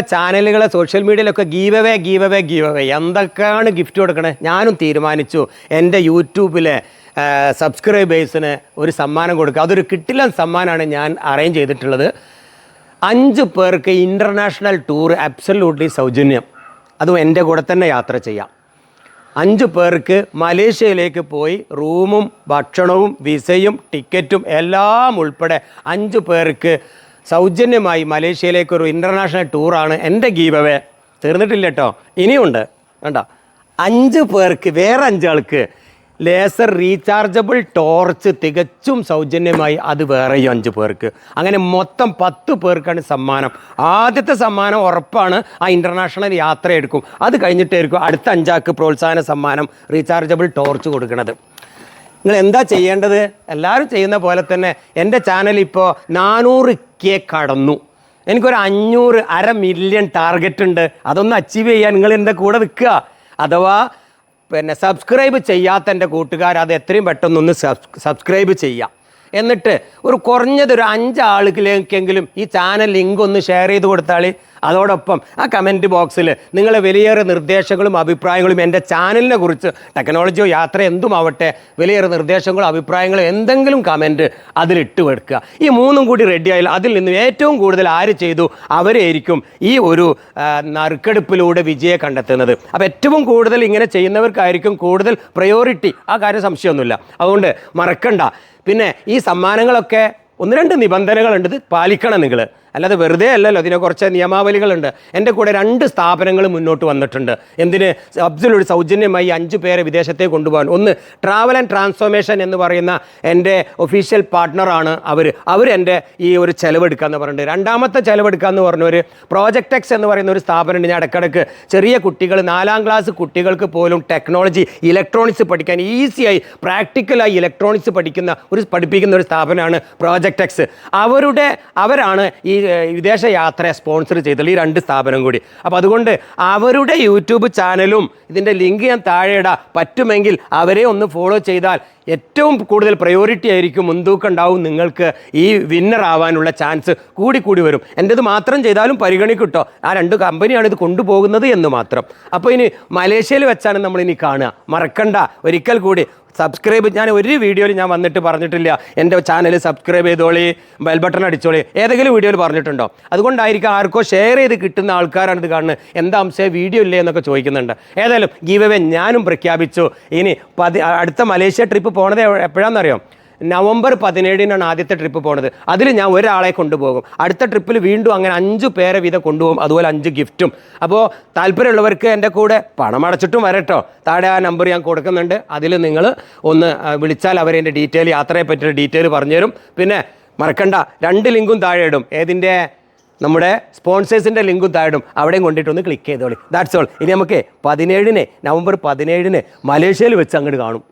ചാനലുകളെ social മീഡിയയിലൊക്കെ give away give away എന്തൊക്കെയാണ് gift കൊടുക്കണേ? ഞാനും തീരുമാനിച്ചു. എന്റെ യൂട്യൂബിലെ സബ്സ്ക്രൈബേഴ്സിന് ഒരു സമ്മാനം കൊടുക്കുക അതൊരു കിട്ടില്ല സമ്മാനമാണ് ഞാൻ അറേഞ്ച് ചെയ്തിട്ടുള്ളത്. അഞ്ച് പേർക്ക് ഇന്റർനാഷണൽ ടൂർ അബ്സല്യൂട്ട്ലി സൗജന്യം. അതും എന്റെ കൂടെ തന്നെ യാത്ര ചെയ്യാം. അഞ്ച് പേർക്ക് മലേഷ്യയിലേക്ക് പോയി റൂമും ഭക്ഷണവും വിസയും ടിക്കറ്റും എല്ലാം ഉൾപ്പെടെ അഞ്ച് പേർക്ക് സൗജന്യമായി മലേഷ്യയിലേക്ക് ഒരു ഇന്റർനാഷണൽ ടൂറാണ് എന്റെ ഗീവവേ തീർന്നിട്ടില്ല കേട്ടോ ഇനിയുണ്ട്. കണ്ടോ? അഞ്ച് പേർക്ക് വേറെ അഞ്ചാൾക്ക് ലേസർ റീചാർജബിൾ ടോർച്ച് തികച്ചും സൗജന്യമായി അത് വേറെയും അഞ്ച് പേർക്ക്. അങ്ങനെ മൊത്തം പത്ത് പേർക്കാണ് സമ്മാനം. ആദ്യത്തെ സമ്മാനം ഉറപ്പാണ് ആ ഇന്റർനാഷണൽ യാത്ര എടുക്കും അത് കഴിഞ്ഞിട്ടായിരിക്കും അടുത്ത അഞ്ചാൾക്ക് പ്രോത്സാഹന സമ്മാനം റീചാർജബിൾ ടോർച്ച് കൊടുക്കുന്നത്. നിങ്ങൾ എന്താ ചെയ്യേണ്ടത്? എല്ലാവരും ചെയ്യുന്ന പോലെ തന്നെ എന്റെ ചാനൽ ഇപ്പോൾ നാനൂറ് കെ കടന്നു. എനിക്കൊരു അഞ്ഞൂറ് അര മില്യൺ ടാർഗറ്റ് ഉണ്ട്. അതൊന്ന് അച്ചീവ് ചെയ്യാൻ നിങ്ങൾ എന്റെ കൂടെ നിൽക്കുക. അഥവാ പിന്നെ സബ്സ്ക്രൈബ് ചെയ്യാത്ത എന്റെ കൂട്ടുകാർ അത് എത്രയും പെട്ടെന്നൊന്ന് സബ്സ്ക്രൈബ് ചെയ്യാം. എന്നിട്ട് ഒരു കുറഞ്ഞതൊരു അഞ്ചാളുകളിലേക്കെങ്കിലും ഈ ചാനൽ ലിങ്ക് ഒന്ന് ഷെയർ ചെയ്ത് കൊടുത്താൽ അതോടൊപ്പം ആ കമന്റ് ബോക്സിൽ നിങ്ങളെ വിലയേറെ നിർദ്ദേശങ്ങളും അഭിപ്രായങ്ങളും എന്റെ ചാനലിനെ കുറിച്ച് ടെക്നോളജിയോ യാത്ര എന്തുമാവട്ടെ വിലയേറെ നിർദ്ദേശങ്ങളും അഭിപ്രായങ്ങളും എന്തെങ്കിലും കമന്റ് അതിലിട്ട് വെക്കുക ഈ മൂന്നും കൂടി റെഡിയായാൽ അതിൽ നിന്ന് ഏറ്റവും കൂടുതൽ ആര് ചെയ്തു അവരായിരിക്കും ഈ ഒരു നറുക്കെടുപ്പിലൂടെ വിജയം കണ്ടെത്തുന്നത്. അപ്പോൾ ഏറ്റവും കൂടുതൽ ഇങ്ങനെ ചെയ്യുന്നവർക്കായിരിക്കും കൂടുതൽ പ്രയോറിറ്റി ആ കാര്യം സംശയമൊന്നുമില്ല. അതുകൊണ്ട് മറക്കണ്ട. പിന്നെ ഈ സമ്മാനങ്ങളൊക്കെ ഒന്ന് രണ്ട് നിബന്ധനകളുണ്ട് പാലിക്കണം നിങ്ങൾ അല്ലാതെ വെറുതെ അല്ലല്ലോ അതിനെ കുറച്ച് നിയമാവലികളുണ്ട്. എന്റെ കൂടെ രണ്ട് സ്ഥാപനങ്ങൾ മുന്നോട്ട് വന്നിട്ടുണ്ട്. എന്തിന്? അബ്ദുൽ സൗജന്യമായി അഞ്ച് പേരെ വിദേശത്തേക്ക് കൊണ്ടുപോകാൻ. ഒന്ന് ട്രാവൽ ആൻഡ് ട്രാൻസ്ഫോർമേഷൻ എന്ന് പറയുന്ന എന്റെ ഒഫീഷ്യൽ പാർട്ട്ണറാണ് അവർ അവർ എന്റെ ഈ ഒരു ചെലവെടുക്കാന്ന് പറഞ്ഞിട്ട് രണ്ടാമത്തെ ചെലവെടുക്കാന്ന് പറഞ്ഞ ഒരു പ്രോജക്റ്റ് എക്സ് എന്ന് പറയുന്ന ഒരു സ്ഥാപനമുണ്ട്. ഞാൻ ഇടക്കിടക്ക് ചെറിയ കുട്ടികൾ നാലാം ക്ലാസ് കുട്ടികൾക്ക് പോലും ടെക്നോളജി ഇലക്ട്രോണിക്സ് പഠിക്കാൻ ഈസിയായി പ്രാക്ടിക്കലായി ഇലക്ട്രോണിക്സ് പഠിക്കുന്ന ഒരു പഠിപ്പിക്കുന്ന ഒരു സ്ഥാപനമാണ് പ്രോജക്റ്റ് എക്സ് അവരുടെ അവരാണ് ഈ വിദേശ യാത്രയെ സ്പോൺസർ ചെയ്തുള്ള ഈ രണ്ട് സ്ഥാപനം കൂടി. അപ്പോൾ അതുകൊണ്ട് അവരുടെ യൂട്യൂബ് ചാനലും ഇതിന്റെ ലിങ്ക് ഞാൻ താഴെ ഇടാം. പറ്റുമെങ്കിൽ അവരെ ഒന്ന് ഫോളോ ചെയ്താൽ ഏറ്റവും കൂടുതൽ പ്രയോറിറ്റി ആയിരിക്കും മുൻതൂക്കം ഉണ്ടാവും. നിങ്ങൾക്ക് ഈ വിന്നർ ആവാനുള്ള ചാൻസ് കൂടി കൂടി വരും. എന്റെത് മാത്രം ചെയ്താലും പരിഗണിക്കട്ടോ ആ രണ്ട് കമ്പനിയാണ് ഇത് കൊണ്ടുപോകുന്നത് എന്ന് മാത്രം. അപ്പോൾ ഇനി മലേഷ്യയിൽ വെച്ചാണ് നമ്മൾ ഇനി കാണുക. മറക്കണ്ട. ഒരിക്കൽ കൂടി സബ്സ്ക്രൈബ് ഞാൻ ഒരു വീഡിയോയിൽ ഞാൻ വന്നിട്ട് പറഞ്ഞിട്ടില്ല. എന്റെ ചാനൽ സബ്സ്ക്രൈബ് ചെയ്തോളി ബെൽ ബട്ടൺ അടിച്ചോളി ഏതെങ്കിലും വീഡിയോയിൽ പറഞ്ഞിട്ടുണ്ടോ? അതുകൊണ്ടായിരിക്കും ആർക്കോ ഷെയർ ചെയ്ത് കിട്ടുന്ന ആൾക്കാരാണ് ഇത് കാണുന്നത്. എന്താ അംശം വീഡിയോ ഇല്ലേ എന്നൊക്കെ ചോദിക്കുന്നുണ്ട്. ഏതായാലും ഗീവ് ഞാനും പ്രഖ്യാപിച്ചു. ഇനി പതി അടുത്ത മലേഷ്യ ട്രിപ്പ് പോണത് എപ്പോഴാണെന്നറിയോ നവംബർ പതിനേഴിനാണ് ആദ്യത്തെ ട്രിപ്പ് പോണത്. അതിൽ ഞാൻ ഒരാളെ കൊണ്ടുപോകും. അടുത്ത ട്രിപ്പിൽ വീണ്ടും അങ്ങനെ അഞ്ച് പേരെ വീതം കൊണ്ടുപോകും. അതുപോലെ അഞ്ച് ഗിഫ്റ്റും അപ്പോൾ താല്പര്യമുള്ളവർക്ക് എന്റെ കൂടെ പണം അടച്ചിട്ടും വരട്ടോ. താഴെ ആ നമ്പർ ഞാൻ കൊടുക്കുന്നുണ്ട്. അതിൽ നിങ്ങൾ ഒന്ന് വിളിച്ചാൽ അവർ എന്റെ ഡീറ്റെയിൽ യാത്രയെ പറ്റിയ ഡീറ്റെയിൽ പറഞ്ഞുതരും പിന്നെ മറക്കണ്ട രണ്ട് ലിങ്കും താഴെ ഇടും. ഏതിന്റെ? നമ്മുടെ സ്പോൺസേഴ്സിന്റെ ലിങ്കും താഴിടും അവിടെയും കൊണ്ടിട്ടൊന്ന് ക്ലിക്ക് ചെയ്തോളി. ദാറ്റ്സ് ഓൾ ഇനി നമുക്ക് പതിനേഴിന് നവംബർ പതിനേഴിന് മലേഷ്യയിൽ വെച്ച് അങ്ങോട്ട് കാണും.